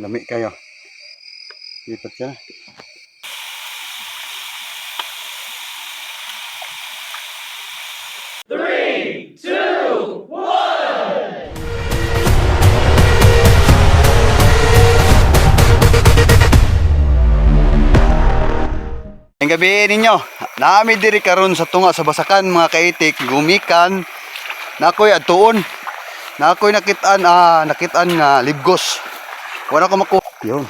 Lami kayo. Lipat siya. Ang gabi ninyo, naami diri karon sa tunga sa basakan mga kaitik, gumikan, nakoy atuon, nakoy nakitaan, ah, nakitaan nga libgos. Wala ko maku... Yun.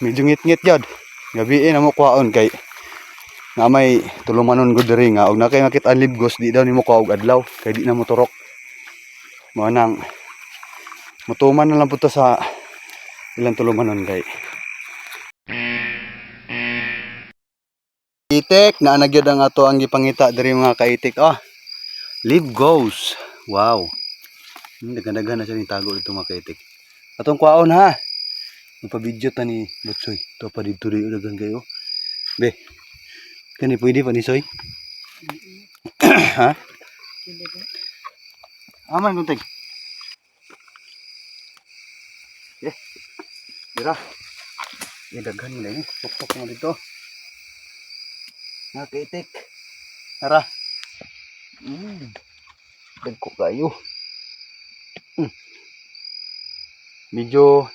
Medyo ngit-ngit yad. Gabi na mo kuhaon kay na may tulumanon gud diri nga og nakay makitaan libgos di daw nimo kuha og adlaw kay di na mo turok. Mao nang mutuman na lang puto sa ilang tulumanon kay Itik na nagyod ang ato ang gipangita diri mga kaitik. Ah. Live goes. Wow. Dagan-dagan na siya ni tago dito mga kaitik. Atong kwaon ha. Magpa-video ta ni Butsoy. To pa dito rin dagan kayo. Be. Kani pwede pa ni Soy? ha? Aman kunting. Eh. Dira. Eh, daghan nila eh. Pukpok mo dito. Mga kaitik. Tara. Mm. Dagko kayo. Mm. Medyo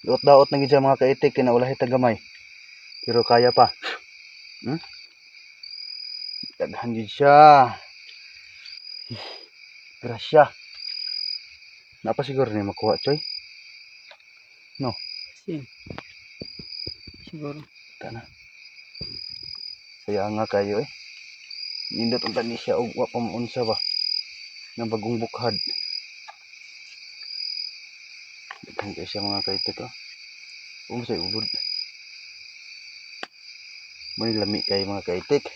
daot-daot na gid siya mga kaitik kinaulahi tagamay. Pero kaya pa. Hmm? Daghan gid siya. Grasya. Napa siguro ni makuha, Choy? No. Sin. Siguro. Tana. Kaya nga kayo eh. Nindot ang tani siya og wa pa maunsa ba. Ng bagong bukhad. Daghan kay siya mga kaitik oh. Um sa ulod. May lami kay mga kaitik.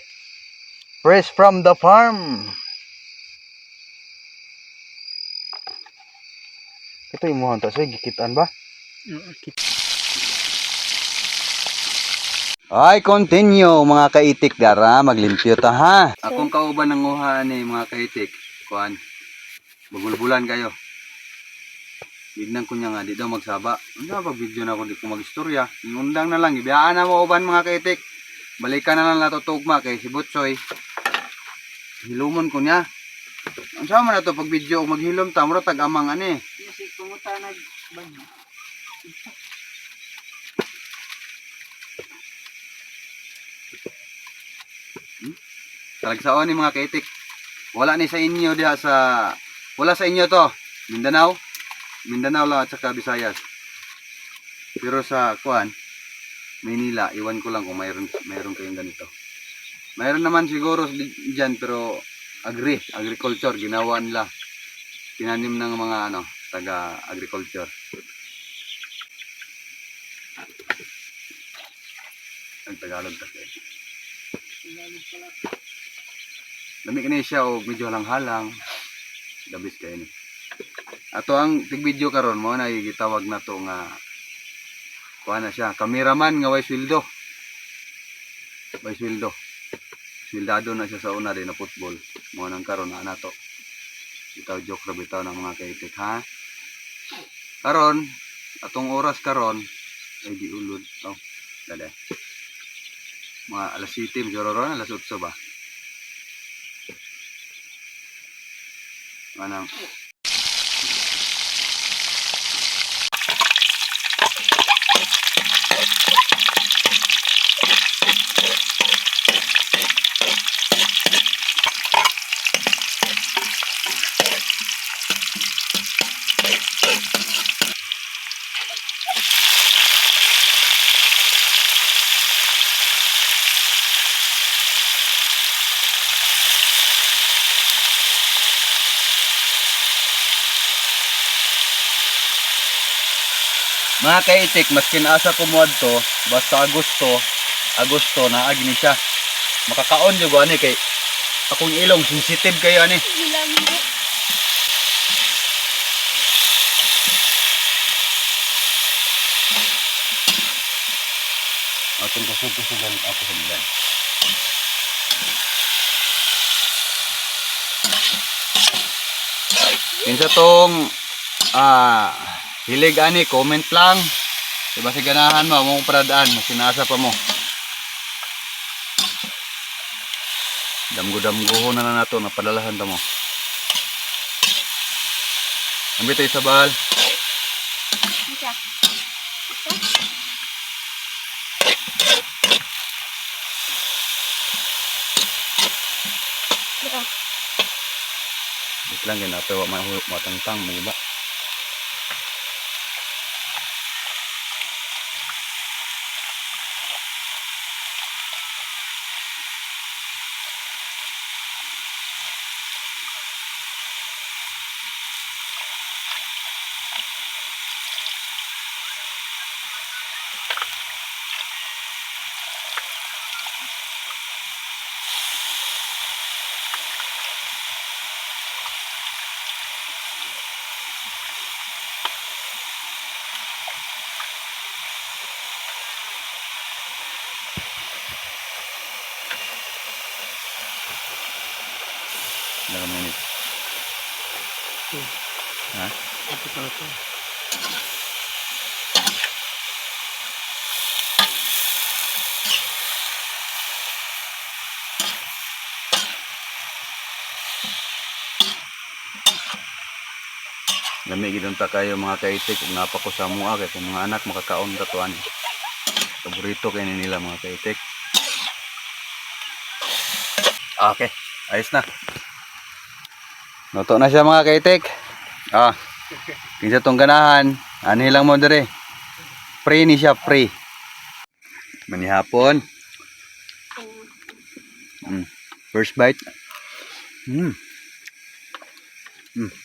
Fresh from the farm. Ito yung muhan ta sa gikitaan ba? Ay, continue mga kaitik dara, maglimpyo ta ha. Akong kauban ng uha ni mga kaitik. Kuan. Bagulbulan kayo. Bignan ko niya nga di daw magsaba. Ano ba video na ako di ko magistorya. Ngundang na lang ibiyaan na mo uban mga kaitik. Balikan na lang natutugma kay si Butsoy. Hilumon ko niya. Ang sama na to pag video og maghilom ta mura tag amang ani. Kasi pumunta nag bag. Talagsaon ni mga kaitik. Wala ni sa inyo diha sa wala sa inyo to. Mindanao. Mindanao lang at saka Visayas. Pero sa kuan Maynila, iwan ko lang kung mayroon mayroon kayong ganito. Mayroon naman siguro di- diyan pero agri, agriculture ginawa nila. Tinanim ng mga ano, taga agriculture. Ang Tagalog kasi. Lami kini siya o medyo halang-halang. Dabis kayo ni. Ato ang tig-video karon mo na gitawag na to nga kuha na siya. Kameraman nga way sweldo. Way sweldo. Swildado na siya sa una din na football. Mo nang karon na nato. Bitaw joke ra bitaw ng mga kaitik ha. Karon atong oras karon ay di ulod. Oh, dali. Mga alas 7 siguro ron, alas 8 ba? Manang Mga kaitik, maskin asa kumuad to, basta Agosto, Agosto na agni siya. Makakaon yung ani kay akong ilong sensitive kayo ani. Atong kusog-kusogan ako sa bilan. Kinsa tong ah hilig ani, comment lang. Diba si ganahan mo, mong paradaan, sinasa pa mo. Damgo-damgo na na nato, napadalahan ta mo. Ang bitoy sa bahal. Wait lang, ginapawa matangtang, may iba. Ilang minute. Ha? Ito pa ito. Lami gidon ta kayo mga kaitik ug napa ko sa mua kay kung mga anak makakaon ta tuan. Paborito kay ni nila mga kaitik. Okay, ayos na. Luto na siya mga kaitik. Ah. Kinsa tong ganahan, ani lang mo dire. Free ni siya, free. Manihapon. Mm. First bite. Mm. Mm.